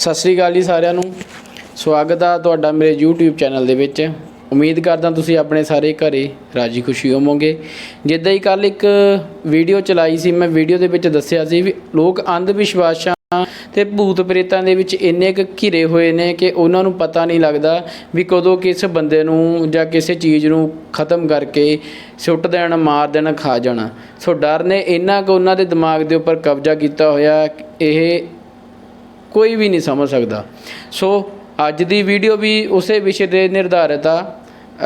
ਸਤਿ ਸ੍ਰੀ ਅਕਾਲ ਜੀ ਸਾਰਿਆਂ ਨੂੰ। ਸਵਾਗਤ ਆ ਤੁਹਾਡਾ ਮੇਰੇ YouTube ਚੈਨਲ ਦੇ ਵਿੱਚ। ਉਮੀਦ ਕਰਦਾ ਤੁਸੀਂ ਆਪਣੇ ਸਾਰੇ ਘਰੇ ਰਾਜੀ ਖੁਸ਼ੀ ਹੋਵੋਗੇ। ਜਿੱਦਾਂ ਹੀ ਕੱਲ ਇੱਕ ਵੀਡੀਓ ਚਲਾਈ ਸੀ, ਮੈਂ ਵੀਡੀਓ ਦੇ ਵਿੱਚ ਦੱਸਿਆ ਸੀ ਵੀ ਲੋਕ ਅੰਧ ਵਿਸ਼ਵਾਸਾਂ ਤੇ ਭੂਤ ਪ੍ਰੇਤਾਂ ਦੇ ਵਿੱਚ ਇੰਨੇ ਕੁ ਘਿਰੇ ਹੋਏ ਨੇ ਕਿ ਉਹਨਾਂ ਨੂੰ ਪਤਾ ਨਹੀਂ ਲੱਗਦਾ ਵੀ ਕਦੋਂ ਕਿਸ ਬੰਦੇ ਨੂੰ ਜਾਂ ਕਿਸੇ ਚੀਜ਼ ਨੂੰ ਖਤਮ ਕਰਕੇ ਸੁੱਟ ਦੇਣ, ਮਾਰ ਦੇਣ, ਖਾ ਜਾਣਾ। ਸੋ ਡਰ ਨੇ ਇੰਨਾ ਕੁ ਉਹਨਾਂ ਦੇ ਦਿਮਾਗ ਦੇ ਉੱਪਰ ਕਬਜ਼ਾ ਕੀਤਾ ਹੋਇਆ। ਇਹ ਕੋਈ ਵੀ ਨਹੀਂ ਸਮਝ ਸਕਦਾ। ਸੋ ਅੱਜ ਦੀ ਵੀਡੀਓ ਵੀ ਉਸੇ ਵਿਸ਼ੇ ਤੇ ਨਿਰਧਾਰਿਤ ਆ।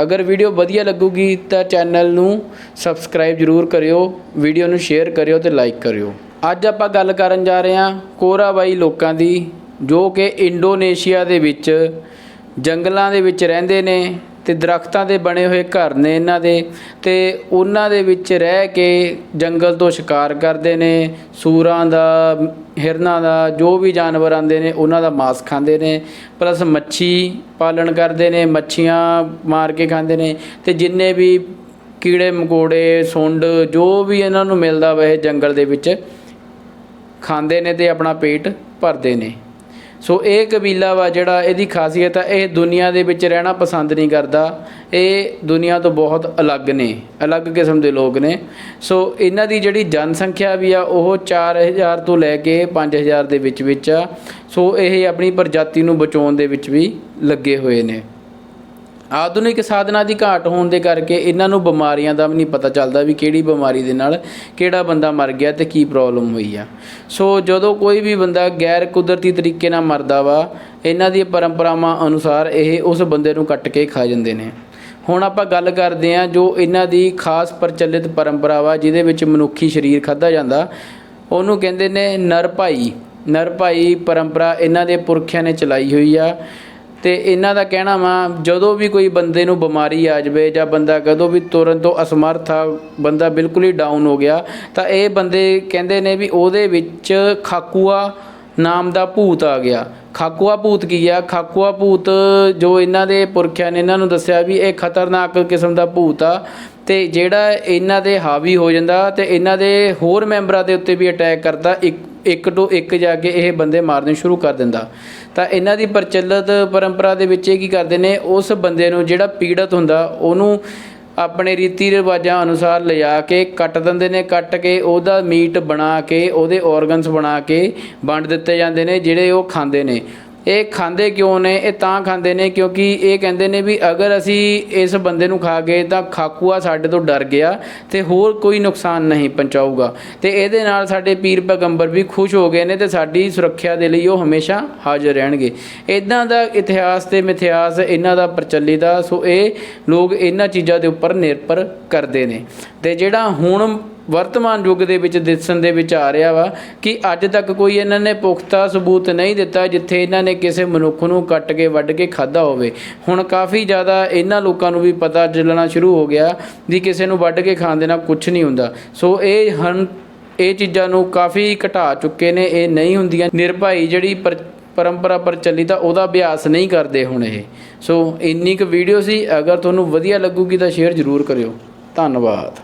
ਅਗਰ ਵੀਡੀਓ ਵਧੀਆ ਲੱਗੂਗੀ ਤਾਂ ਚੈਨਲ ਨੂੰ ਸਬਸਕ੍ਰਾਈਬ ਜ਼ਰੂਰ ਕਰਿਓ ਵੀਡੀਓ ਨੂੰ ਸ਼ੇਅਰ ਕਰਿਓ ਤੇ ਲਾਈਕ ਕਰਿਓ। ਅੱਜ ਆਪਾਂ ਗੱਲ ਕਰਨ ਜਾ ਰਹੇ ਹਾਂ ਕੋਰਾਬਾਈ ਲੋਕਾਂ ਦੀ, ਜੋ ਕਿ ਇੰਡੋਨੇਸ਼ੀਆ ਦੇ ਵਿੱਚ ਜੰਗਲਾਂ ਦੇ ਵਿੱਚ ਰਹਿੰਦੇ ਨੇ। ਤੇ ਦਰਖਤਾਂ ਦੇ ਬਣੇ ਹੋਏ ਘਰ ਨੇ ਇਹਨਾਂ ਦੇ ਤੇ ਉਹਨਾਂ ਦੇ ਵਿੱਚ ਰਹਿ ਕੇ ਜੰਗਲ ਤੋਂ ਸ਼ਿਕਾਰ ਕਰਦੇ ਨੇ, ਸੂਰਾਂ ਦਾ, ਹਿਰਨਾਂ ਦਾ, ਜੋ ਵੀ ਜਾਨਵਰ ਆਉਂਦੇ ਨੇ, ਉਹਨਾਂ ਦਾ ਮਾਸ ਖਾਂਦੇ ਨੇ, ਪਲੱਸ ਮੱਛੀ ਪਾਲਣ ਕਰਦੇ ਨੇ, ਮੱਛੀਆਂ ਮਾਰ ਕੇ ਖਾਂਦੇ ਨੇ ਤੇ ਜਿੰਨੇ ਵੀ ਕੀੜੇ ਮਕੋੜੇ, ਸੁੰਡ, ਜੋ ਵੀ ਇਹਨਾਂ ਨੂੰ ਮਿਲਦਾ ਵਾ ਇਹ ਜੰਗਲ ਦੇ ਵਿੱਚ, ਖਾਂਦੇ ਨੇ ਤੇ ਆਪਣਾ ਪੇਟ ਭਰਦੇ ਨੇ। ਸੋ ਇਹ ਕਬੀਲਾ ਵਾ ਜਿਹੜਾ ਇਹਦੀ ਖਾਸੀਅਤ ਆ, ਇਹ ਦੁਨੀਆ ਦੇ ਵਿੱਚ ਰਹਿਣਾ ਪਸੰਦ ਨਹੀਂ ਕਰਦਾ। ਇਹ ਦੁਨੀਆ ਤੋਂ ਬਹੁਤ ਅਲੱਗ ਨੇ, ਅਲੱਗ ਕਿਸਮ ਦੇ ਲੋਕ ਨੇ। ਸੋ ਇਹਨਾਂ ਦੀ ਜਿਹੜੀ ਜਨਸੰਖਿਆ ਵੀ ਆ, ਉਹ 4000 ਤੋਂ ਲੈ ਕੇ 5000 ਦੇ ਵਿੱਚ ਵਿੱਚ ਆ। ਸੋ ਇਹ ਆਪਣੀ ਪ੍ਰਜਾਤੀ ਨੂੰ ਬਚਾਉਣ ਦੇ ਵਿੱਚ ਵੀ ਲੱਗੇ ਹੋਏ ਨੇ। ਆਧੁਨਿਕ ਸਾਧਨਾਂ ਦੀ ਘਾਟ ਹੋਣ ਦੇ ਕਰਕੇ ਇਹਨਾਂ ਨੂੰ ਬਿਮਾਰੀਆਂ ਦਾ ਵੀ ਨਹੀਂ ਪਤਾ ਚੱਲਦਾ ਵੀ ਕਿਹੜੀ ਬਿਮਾਰੀ ਦੇ ਨਾਲ ਕਿਹੜਾ ਬੰਦਾ ਮਰ ਗਿਆ ਤੇ ਕੀ ਪ੍ਰੋਬਲਮ ਹੋਈ ਆ। ਸੋ ਜਦੋਂ ਕੋਈ ਵੀ ਬੰਦਾ ਗੈਰ ਕੁਦਰਤੀ ਤਰੀਕੇ ਨਾਲ ਮਰਦਾ ਵਾ, ਇਹਨਾਂ ਦੀ ਪਰੰਪਰਾਵਾਂ ਅਨੁਸਾਰ ਇਹ ਉਸ ਬੰਦੇ ਨੂੰ ਕੱਟ ਕੇ ਖਾ ਜਾਂਦੇ ਨੇ। ਹੁਣ ਆਪਾਂ ਗੱਲ ਕਰਦੇ ਹਾਂ ਜੋ ਇਹਨਾਂ ਦੀ ਖਾਸ ਪ੍ਰਚਲਿਤ ਪਰੰਪਰਾ ਵਾ, ਜਿਹਦੇ ਵਿੱਚ ਮਨੁੱਖੀ ਸਰੀਰ ਖਾਧਾ ਜਾਂਦਾ, ਉਹਨੂੰ ਕਹਿੰਦੇ ਨੇ ਨਰ ਭਾਈ ਪਰੰਪਰਾ ਇਹਨਾਂ ਦੇ ਪੁਰਖਿਆਂ ਨੇ ਚਲਾਈ ਹੋਈ ਆ। ਤੇ ਇਹਨਾਂ ਦਾ ਕਹਿਣਾ ਵਾ, ਜਦੋਂ ਵੀ ਕੋਈ ਬੰਦੇ ਨੂੰ ਬਿਮਾਰੀ ਆ ਜਾਵੇ ਜਾਂ ਬੰਦਾ ਕਦੋਂ ਵੀ ਤੁਰਨ ਤੋਂ ਅਸਮਰਥ ਆ, ਬੰਦਾ ਬਿਲਕੁਲ ਹੀ ਡਾਊਨ ਹੋ ਗਿਆ, ਤਾਂ ਇਹ ਬੰਦੇ ਕਹਿੰਦੇ ਨੇ ਵੀ ਉਹਦੇ ਵਿੱਚ ਖਾਕੂਆ ਨਾਮ ਦਾ ਭੂਤ ਆ ਗਿਆ। ਖਾਕੂਆ ਭੂਤ ਕੀ ਆ? ਖਾਕੂਆ ਭੂਤ ਜੋ ਇਹਨਾਂ ਦੇ ਪੁਰਖਿਆਂ ਨੇ ਇਹਨਾਂ ਨੂੰ ਦੱਸਿਆ ਵੀ ਇਹ ਖਤਰਨਾਕ ਕਿਸਮ ਦਾ ਭੂਤ ਆ ਤੇ ਜਿਹੜਾ ਇਹਨਾਂ ਦੇ ਹਾਵੀ ਹੋ ਜਾਂਦਾ ਤੇ ਇਹਨਾਂ ਦੇ ਹੋਰ ਮੈਂਬਰਾਂ ਦੇ ਉੱਤੇ ਵੀ ਅਟੈਕ ਕਰਦਾ, ਇੱਕ ਇੱਕ ਤੋਂ ਇੱਕ ਜਾ ਕੇ ਇਹ ਬੰਦੇ ਮਾਰਨੇ ਸ਼ੁਰੂ ਕਰ ਦਿੰਦਾ। ਤਾਂ ਇਹਨਾਂ ਦੀ ਪ੍ਰਚਲਿਤ ਪਰੰਪਰਾ ਦੇ ਵਿੱਚ ਇਹ ਕੀ ਕਰਦੇ ਨੇ, ਉਸ ਬੰਦੇ ਨੂੰ ਜਿਹੜਾ ਪੀੜਤ ਹੁੰਦਾ, ਉਹਨੂੰ ਆਪਣੇ ਰੀਤੀ ਰਿਵਾਜਾਂ ਅਨੁਸਾਰ ਲਿਜਾ ਕੇ ਕੱਟ ਦਿੰਦੇ ਨੇ, ਕੱਟ ਕੇ ਉਹਦਾ ਮੀਟ ਬਣਾ ਕੇ, ਉਹਦੇ ਆਰਗਨਸ ਬਣਾ ਕੇ ਵੰਡ ਦਿੱਤੇ ਜਾਂਦੇ ਨੇ, ਜਿਹੜੇ ਉਹ ਖਾਂਦੇ ਨੇ। ਇਹ ਖਾਂਦੇ ਕਿਉਂ ਨੇ? ਇਹ ਤਾਂ ਖਾਂਦੇ ਨੇ ਕਿਉਂਕਿ ਇਹ ਕਹਿੰਦੇ ਨੇ ਵੀ ਅਗਰ ਅਸੀਂ ਇਸ ਬੰਦੇ ਨੂੰ ਖਾ ਗਏ ਤਾਂ ਖਾਕੂਆ ਸਾਡੇ ਤੋਂ ਡਰ ਗਿਆ ਤੇ ਹੋਰ ਕੋਈ ਨੁਕਸਾਨ ਨਹੀਂ ਪਹੁੰਚਾਊਗਾ। ਤੇ ਇਹਦੇ ਨਾਲ ਸਾਡੇ ਪੀਰ ਪੈਗੰਬਰ ਵੀ ਖੁਸ਼ ਹੋ ਗਏ ਨੇ ਤੇ ਸਾਡੀ ਸੁਰੱਖਿਆ ਦੇ ਲਈ ਉਹ ਹਮੇਸ਼ਾ ਹਾਜ਼ਰ ਰਹਿਣਗੇ। ਇਦਾਂ ਦਾ ਇਤਿਹਾਸ ਤੇ ਮਿਥਿਹਾਸ, ਇਹਨਾਂ ਦਾ ਪ੍ਰਚਲਿਤ ਆ, ਸੋ ਇਹ ਲੋਕ ਇਹਨਾਂ ਚੀਜ਼ਾਂ ਦੇ ਉੱਪਰ ਨਿਰਭਰ ਕਰਦੇ ਨੇ। ਤੇ ਜਿਹੜਾ ਹੁਣ ਵਰਤਮਾਨ ਯੁੱਗ ਦੇ ਵਿੱਚ ਦਿਸਣ ਦੇ ਵਿੱਚ ਆ ਰਿਹਾ ਵਾ ਕਿ ਅੱਜ ਤੱਕ ਕੋਈ ਇਹਨਾਂ ਨੇ ਪੁਖਤਾ ਸਬੂਤ ਨਹੀਂ ਦਿੱਤਾ ਜਿੱਥੇ ਇਹਨਾਂ ਨੇ ਕਿਸੇ ਮਨੁੱਖ ਨੂੰ ਕੱਟ ਕੇ, ਵੱਢ ਕੇ ਖਾਦਾ ਹੋਵੇ। ਹੁਣ ਕਾਫੀ ਜ਼ਿਆਦਾ ਇਹਨਾਂ ਲੋਕਾਂ ਨੂੰ ਵੀ ਪਤਾ ਚੱਲਣਾ ਸ਼ੁਰੂ ਹੋ ਗਿਆ ਵੀ ਕਿਸੇ ਨੂੰ ਵੱਢ ਕੇ ਖਾਣ ਦੇ ਨਾਲ ਕੁਝ ਨਹੀਂ ਹੁੰਦਾ। ਸੋ ਇਹ ਹਨ, ਇਹ ਚੀਜ਼ਾਂ ਨੂੰ ਕਾਫੀ ਘਟਾ ਚੁੱਕੇ ਨੇ, ਇਹ ਨਹੀਂ ਹੁੰਦੀਆਂ। ਨਿਰਭਾਈ ਜਿਹੜੀ ਪਰੰਪਰਾ ਪ੍ਰਚਲਿਤ ਆ, ਉਹਦਾ ਅਭਿਆਸ ਨਹੀਂ ਕਰਦੇ ਹੁਣ ਇਹ। ਸੋ ਇੰਨੀ ਕੁ ਵੀਡੀਓ ਸੀ। ਅਗਰ ਤੁਹਾਨੂੰ ਵਧੀਆ ਲੱਗੂਗੀ ਤਾਂ ਸ਼ੇਅਰ ਜ਼ਰੂਰ ਕਰਿਓ। ਧੰਨਵਾਦ।